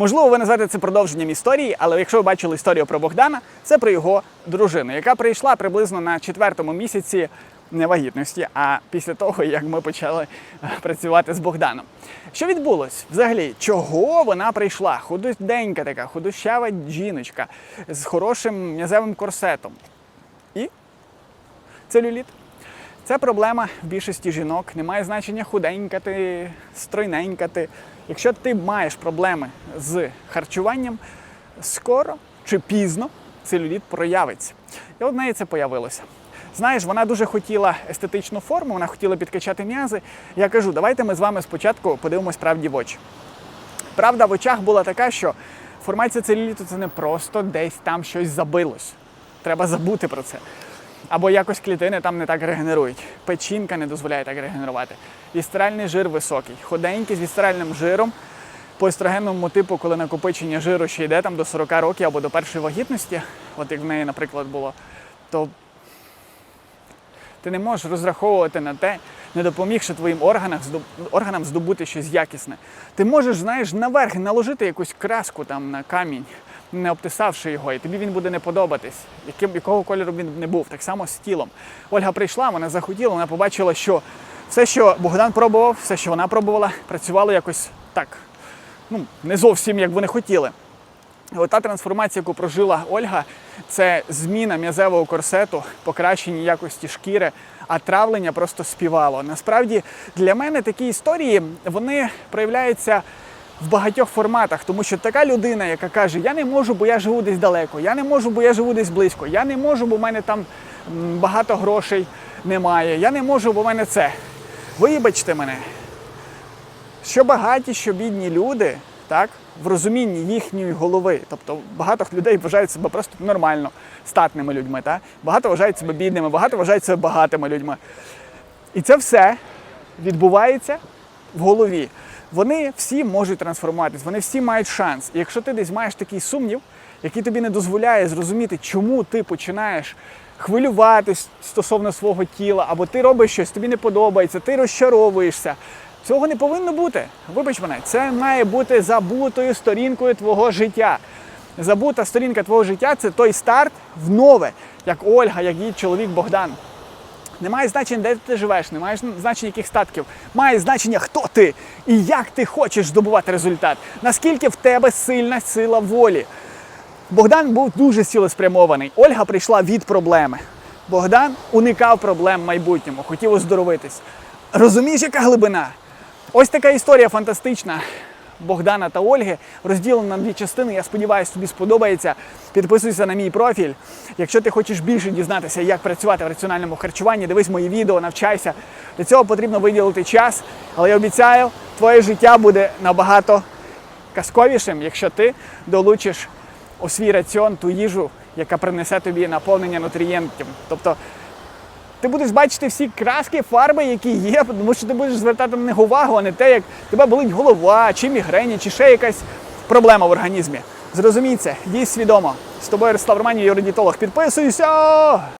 Можливо, ви назвете це продовженням історії, але якщо ви бачили історію про Богдана, це про його дружину, яка прийшла приблизно на четвертому місяці не вагітності, а після того, як ми почали е, працювати з Богданом. Що відбулось? Взагалі, чого вона прийшла? Худенька така, худощава жіночка з хорошим м'язевим корсетом. І целюліт. Це проблема в більшості жінок. Немає значення худенька ти, стройненька ти. Якщо ти маєш проблеми з харчуванням, скоро чи пізно целюліт проявиться. І от неї це появилося. Знаєш, вона дуже хотіла естетичну форму, вона хотіла підкачати м'язи. Я кажу, давайте ми з вами спочатку подивимось правді в очі. Правда в очах була така, що формація целюліту це не просто десь там щось забилось. Треба забути про це. Або якось клітини там не так регенерують. Печінка не дозволяє так регенерувати. Вісцеральний жир високий. Ходенькі з вісцеральним жиром по естрогенному типу, коли накопичення жиру ще йде там до 40 років або до першої вагітності, от як в неї, наприклад, було, то ти не можеш розраховувати на те, не допомігши твоїм органам, органам здобути щось якісне. Ти можеш, знаєш, наверх наложити якусь краску там на камінь, не обтисавши його, і тобі він буде не подобатись, яким, якого кольору він не був. Так само з тілом. Ольга прийшла, вона захотіла, вона побачила, що все, що Богдан пробував, все, що вона пробувала, працювало якось так. Ну, не зовсім як вони хотіли. Ота трансформація, яку прожила Ольга, це зміна м'язевого корсету, покращення якості шкіри, а травлення просто співало. Насправді для мене такі історії вони проявляються в багатьох форматах, тому що така людина, яка каже, я не можу, бо я живу десь далеко, я не можу, бо я живу десь близько, я не можу, бо в мене там багато грошей немає, я не можу, бо в мене це. Вибачте мене, що багаті, що бідні люди, так, в розумінні їхньої голови. Тобто багато людей вважають себе просто нормально статними людьми. Так? Багато вважають себе бідними, багато вважають себе багатими людьми. І це все відбувається в голові. Вони всі можуть трансформуватись, вони всі мають шанс. І якщо ти десь маєш такий сумнів, який тобі не дозволяє зрозуміти, чому ти починаєш хвилюватись стосовно свого тіла, або ти робиш щось, тобі не подобається, ти розчаровуєшся. Цього не повинно бути. Вибач мене, це має бути забутою сторінкою твого життя. Забута сторінка твого життя це той старт в нове, як Ольга, як її чоловік Богдан. Немає значення, де ти живеш, немає значення яких статків. Має значення, хто ти і як ти хочеш здобувати результат. Наскільки в тебе сильна сила волі. Богдан був дуже цілеспрямований. Ольга прийшла від проблеми. Богдан уникав проблем в майбутньому, хотів оздоровитись. Розумієш, яка глибина? Ось така історія фантастична. Богдана та Ольги розділена на дві частини. Я сподіваюся, тобі сподобається. Підписуйся на мій профіль. Якщо ти хочеш більше дізнатися, як працювати в раціональному харчуванні, дивись мої відео, навчайся. Для цього потрібно виділити час, але я обіцяю, твоє життя буде набагато казковішим, якщо ти долучиш у свій раціон ту їжу, яка принесе тобі наповнення нутрієнтів. Тобто ти будеш бачити всі краски, фарби, які є, тому що ти будеш звертати на них увагу, а не те, як тебе болить голова, чи мігрені, чи ще якась проблема в організмі. Зрозумій це, дій свідомо. З тобою Ярослав Романів, юридітолог. Підписуйся!